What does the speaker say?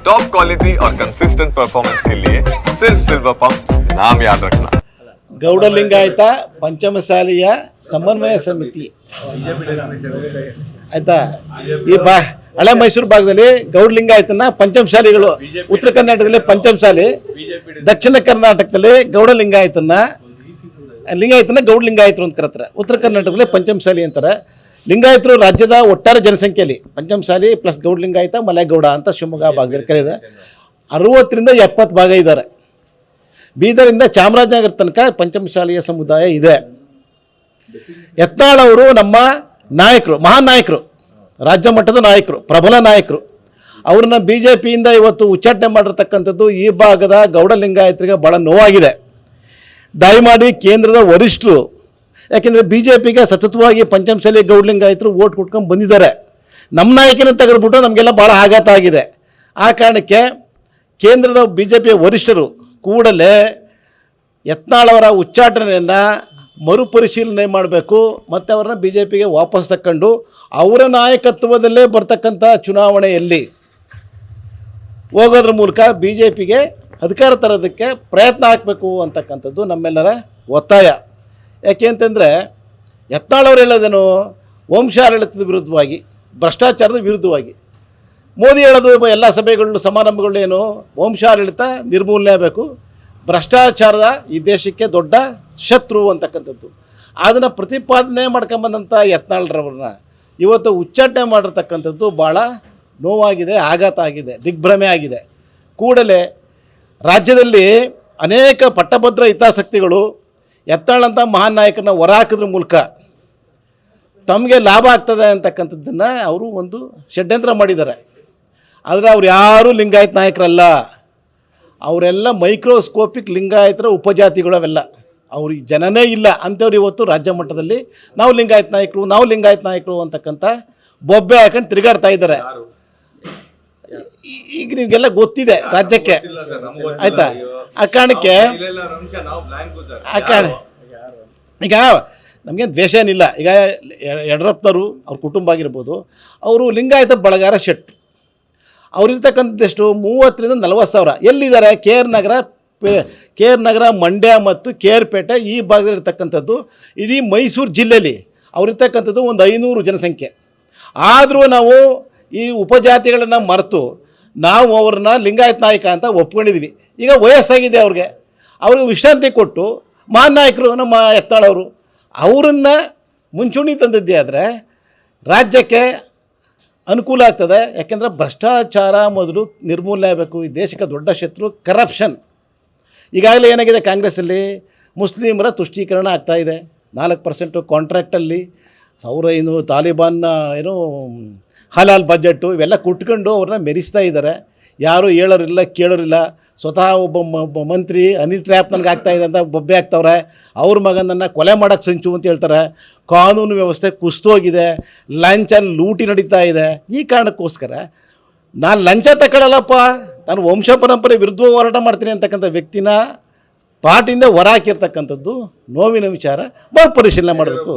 Top quality और consistent performance के लिए सिर्फ सिल्वर पंप नाम याद रखना ಗೌಡಲಿಂಗಾಯತ ಪಂಚಮಸಾಲಿಯ ಸಮನ್ವಯ ಸಮಿತಿ ಆಯ್ತಾ ಈ ಬಾ ಹಳೆ ಮೈಸೂರು ಭಾಗದಲ್ಲಿ ಗೌಡಲಿಂಗಾಯತನ ಪಂಚಮಸಾಲಿಗಳು ಉತ್ತರ ಕರ್ನಾಟಕದಲ್ಲಿ ಪಂಚಮಸಾಲಿ ದಕ್ಷಿಣ ಕರ್ನಾಟಕದಲ್ಲಿ ಗೌಡಲಿಂಗಾಯತನ ಲಿಂಗಾಯತನ ಗೌಡಲಿಂಗಾಯತರು ಅಂತ ಕರೀತಾರೆ ಉತ್ತರ ಕರ್ನಾಟಕದಲ್ಲಿ ಪಂಚಮಸಾಲಿ ಅಂತಾರೆ ಲಿಂಗಾಯತರು ರಾಜ್ಯದ ಒಟ್ಟಾರೆ ಜನಸಂಖ್ಯೆಯಲ್ಲಿ ಪಂಚಮಸಾಲಿ ಪ್ಲಸ್ ಗೌಡಲಿಂಗಾಯತ ಮಲೆಗೌಡ ಅಂತ ಶಿವಮೊಗ್ಗ ಭಾಗದಲ್ಲಿ ಕರೆಯಿದೆ ಅರವತ್ತರಿಂದ ಎಪ್ಪತ್ತು ಭಾಗ ಇದ್ದಾರೆ. ಬೀದರಿಂದ ಚಾಮರಾಜನಗರ ತನಕ ಪಂಚಮಶಾಲಿಯ ಸಮುದಾಯ ಇದೆ. ಯತ್ನಾಳ್ ಅವರು ನಮ್ಮ ನಾಯಕರು ಮಹಾನ್ ನಾಯಕರು ರಾಜ್ಯ ಮಟ್ಟದ ನಾಯಕರು ಪ್ರಬಲ ನಾಯಕರು. ಅವ್ರನ್ನ ಬಿ ಜೆ ಪಿಯಿಂದ ಇವತ್ತು ಉಚ್ಚಾಟನೆ ಮಾಡಿರ್ತಕ್ಕಂಥದ್ದು ಈ ಭಾಗದ ಗೌಡ ಲಿಂಗಾಯತರಿಗೆ ಭಾಳ ನೋವಾಗಿದೆ. ದಯಮಾಡಿ ಕೇಂದ್ರದ ವರಿಷ್ಠರು ಯಾಕೆಂದರೆ ಬಿ ಜೆ ಪಿಗೆ ಸತತವಾಗಿ ಪಂಚಮಶಾಲಿ ಗೌಡ ಲಿಂಗಾಯತರು ಓಟ್ ಕೊಟ್ಕೊಂಡು ಬಂದಿದ್ದಾರೆ. ನಮ್ಮ ನಾಯಕನ ತೆಗೆದುಬಿಟ್ಟು ನಮಗೆಲ್ಲ ಭಾಳ ಆಘಾತ ಆಗಿದೆ. ಆ ಕಾರಣಕ್ಕೆ ಕೇಂದ್ರದ ಬಿ ಜೆ ಪಿಯ ವರಿಷ್ಠರು ಕೂಡಲೇ ಯತ್ನಾಳವರ ಉಚ್ಚಾಟನೆಯನ್ನು ಮರುಪರಿಶೀಲನೆ ಮಾಡಬೇಕು, ಮತ್ತು ಅವರನ್ನ ಬಿ ಜೆ ಪಿಗೆ ವಾಪಸ್ ತಕ್ಕೊಂಡು ಅವರ ನಾಯಕತ್ವದಲ್ಲೇ ಬರ್ತಕ್ಕಂಥ ಚುನಾವಣೆಯಲ್ಲಿ ಹೋಗೋದ್ರ ಮೂಲಕ ಬಿ ಜೆ ಪಿಗೆ ಅಧಿಕಾರ ತರೋದಕ್ಕೆ ಪ್ರಯತ್ನ ಹಾಕಬೇಕು ಅಂತಕ್ಕಂಥದ್ದು ನಮ್ಮೆಲ್ಲರ ಒತ್ತಾಯ. ಯಾಕೆ ಅಂತಂದರೆ ಯತ್ನಾಳವ್ರು ಹೇಳೋದೇನು ವಂಶಾಡಳಿತದ ವಿರುದ್ಧವಾಗಿ, ಭ್ರಷ್ಟಾಚಾರದ ವಿರುದ್ಧವಾಗಿ. ಮೋದಿ ಹೇಳೋದು ಎಲ್ಲ ಸಭೆಗಳು ಸಮಾರಂಭಗಳು ಏನು? ವಂಶಾಡಳಿತ ನಿರ್ಮೂಲನೆ ಆಗಬೇಕು. ಭ್ರಷ್ಟಾಚಾರದ ಈ ದೇಶಕ್ಕೆ ದೊಡ್ಡ ಶತ್ರು ಅಂತಕ್ಕಂಥದ್ದು. ಅದನ್ನು ಪ್ರತಿಪಾದನೆ ಮಾಡ್ಕೊಂಬಂದಂಥ ಯತ್ನಾಳ್ರವ್ರನ್ನ ಇವತ್ತು ಉಚ್ಚಾಟನೆ ಮಾಡಿರ್ತಕ್ಕಂಥದ್ದು ಭಾಳ ನೋವಾಗಿದೆ, ಆಘಾತ ಆಗಿದೆ, ದಿಗ್ಭ್ರಮೆ ಆಗಿದೆ. ಕೂಡಲೇ ರಾಜ್ಯದಲ್ಲಿ ಅನೇಕ ಪಟ್ಟಭದ್ರ ಹಿತಾಸಕ್ತಿಗಳು ಯತ್ನಾಳಂಥ ಮಹಾನ್ ನಾಯಕರನ್ನ ಹೊರಹಾಕೋದ್ರ ಮೂಲಕ ತಮಗೆ ಲಾಭ ಆಗ್ತದೆ ಅಂತಕ್ಕಂಥದ್ದನ್ನು ಅವರು ಒಂದು ಷಡ್ಯಂತ್ರ ಮಾಡಿದ್ದಾರೆ. ಆದರೆ ಅವ್ರು ಯಾರೂ ಲಿಂಗಾಯತ್ ನಾಯಕರಲ್ಲ. ಅವರೆಲ್ಲ ಮೈಕ್ರೋಸ್ಕೋಪಿಕ್ ಲಿಂಗಾಯತರ ಉಪಜಾತಿಗಳು ಅವೆಲ್ಲ. ಅವ್ರಿಗೆ ಜನನೇ ಇಲ್ಲ ಅಂಥವ್ರು ಇವತ್ತು ರಾಜ್ಯ ಮಟ್ಟದಲ್ಲಿ ನಾವು ಲಿಂಗಾಯತ್ ನಾಯಕರು, ನಾವು ಲಿಂಗಾಯತ್ ನಾಯಕರು ಅಂತಕ್ಕಂಥ ಬೊಬ್ಬೆ ಹಾಕೊಂಡು ತಿರುಗಾಡ್ತಾ ಇದ್ದಾರೆ. ಈಗ ನಿಮಗೆಲ್ಲ ಗೊತ್ತಿದೆ ರಾಜ್ಯಕ್ಕೆ. ಆಯ್ತಾ? ಆ ಕಾರಣಕ್ಕೆ ಆ ಕಾರಣ ಈಗ ನಮಗೆ ದ್ವೇಷ ಏನಿಲ್ಲ. ಈಗ ಯಡ್ರಪ್ಪನವರು ಅವ್ರ ಕುಟುಂಬ ಆಗಿರ್ಬೋದು, ಅವರು ಲಿಂಗಾಯತ ಬಳಗಾರ ಶೆಟ್ರು ಅವ್ರಿರ್ತಕ್ಕಂಥದ್ದೆಷ್ಟು? ಮೂವತ್ತರಿಂದ ನಲವತ್ತು ಸಾವಿರ. ಎಲ್ಲಿದ್ದಾರೆ? K R Nagar K R Nagar, Mandya ಮತ್ತು ಕೆ ಆರ್ ಪೇಟೆ ಈ ಭಾಗದಲ್ಲಿರ್ತಕ್ಕಂಥದ್ದು, ಇಡೀ ಮೈಸೂರು ಜಿಲ್ಲೆಯಲ್ಲಿ ಅವರಿರ್ತಕ್ಕಂಥದ್ದು ಒಂದು ಐನೂರು ಜನಸಂಖ್ಯೆ. ಆದರೂ ನಾವು ಈ ಉಪಜಾತಿಗಳನ್ನು ಮರೆತು ನಾವು ಅವ್ರನ್ನ ಲಿಂಗಾಯತ್ ನಾಯಕ ಅಂತ ಒಪ್ಕೊಂಡಿದ್ವಿ. ಈಗ ವಯಸ್ಸಾಗಿದೆ ಅವ್ರಿಗೆ. ಅವ್ರಿಗೆ ವಿಶ್ರಾಂತಿ ಕೊಟ್ಟು ಮಹಾನ್ ನಾಯಕರು, ನಮ್ಮ ಎತ್ತಾಳವರು ಅವರನ್ನು ಮುಂಚೂಣಿ ತಂದಿದ್ದೆ ಆದರೆ ರಾಜ್ಯಕ್ಕೆ ಅನುಕೂಲ ಆಗ್ತದೆ. ಯಾಕೆಂದರೆ ಭ್ರಷ್ಟಾಚಾರ ಮೊದಲು ನಿರ್ಮೂಲನೆ ಆಗಬೇಕು. ಈ ದೇಶಕ್ಕೆ ದೊಡ್ಡ ಶತ್ರು ಕರಪ್ಷನ್ ಈಗಾಗಲೇ ಏನಾಗಿದೆ ಕಾಂಗ್ರೆಸ್ಸಲ್ಲಿ? ಮುಸ್ಲಿಮರ ತುಷ್ಟೀಕರಣ ಆಗ್ತಾಯಿದೆ ನಾಲ್ಕು ಪರ್ಸೆಂಟು ಕಾಂಟ್ರಾಕ್ಟಲ್ಲಿ ಸಾವಿರ ಏನು ತಾಲಿಬಾನ್ನ, ಏನು ಹಲಾಲ್ ಬಜೆಟ್ಟು ಇವೆಲ್ಲ ಕುಟ್ಕೊಂಡು ಅವ್ರನ್ನ ಮೆರೆಸ್ತಾ ಇದ್ದಾರೆ. ಯಾರೂ ಹೇಳೋರಿಲ್ಲ, ಕೇಳೋರಿಲ್ಲ. ಸ್ವತಃ ಒಬ್ಬ ಮಂತ್ರಿ ಅನಿಲ್ ಟ್ರ್ಯಾಪ್ ನನಗೆ ಆಗ್ತಾ ಇದೆ ಅಂತ ಬೊಬ್ಬೆ ಆಗ್ತವ್ರೆ ಅವ್ರ ಮಗನನ್ನು ಕೊಲೆ ಮಾಡೋಕ್ಕೆ ಸಂಚು ಅಂತ ಹೇಳ್ತಾರೆ. ಕಾನೂನು ವ್ಯವಸ್ಥೆ ಕುಸ್ತೋಗಿದೆ ಲಂಚ ಲೂಟಿ ನಡೀತಾ ಇದೆ. ಈ ಕಾರಣಕ್ಕೋಸ್ಕರ ನಾನು ಲಂಚ ತಗೊಳ್ಳಲ್ಲಪ್ಪ ನಾನು ವಂಶ ಪರಂಪರೆ ವಿರುದ್ಧ ಹೋರಾಟ ಮಾಡ್ತೀನಿ ಅಂತಕ್ಕಂಥ ವ್ಯಕ್ತಿನ ಪಾಟಿಂದ ಹೊರ ಹಾಕಿರ್ತಕ್ಕಂಥದ್ದು ನೋವಿನ ವಿಚಾರ ಮರು ಪರಿಶೀಲನೆ ಮಾಡಬೇಕು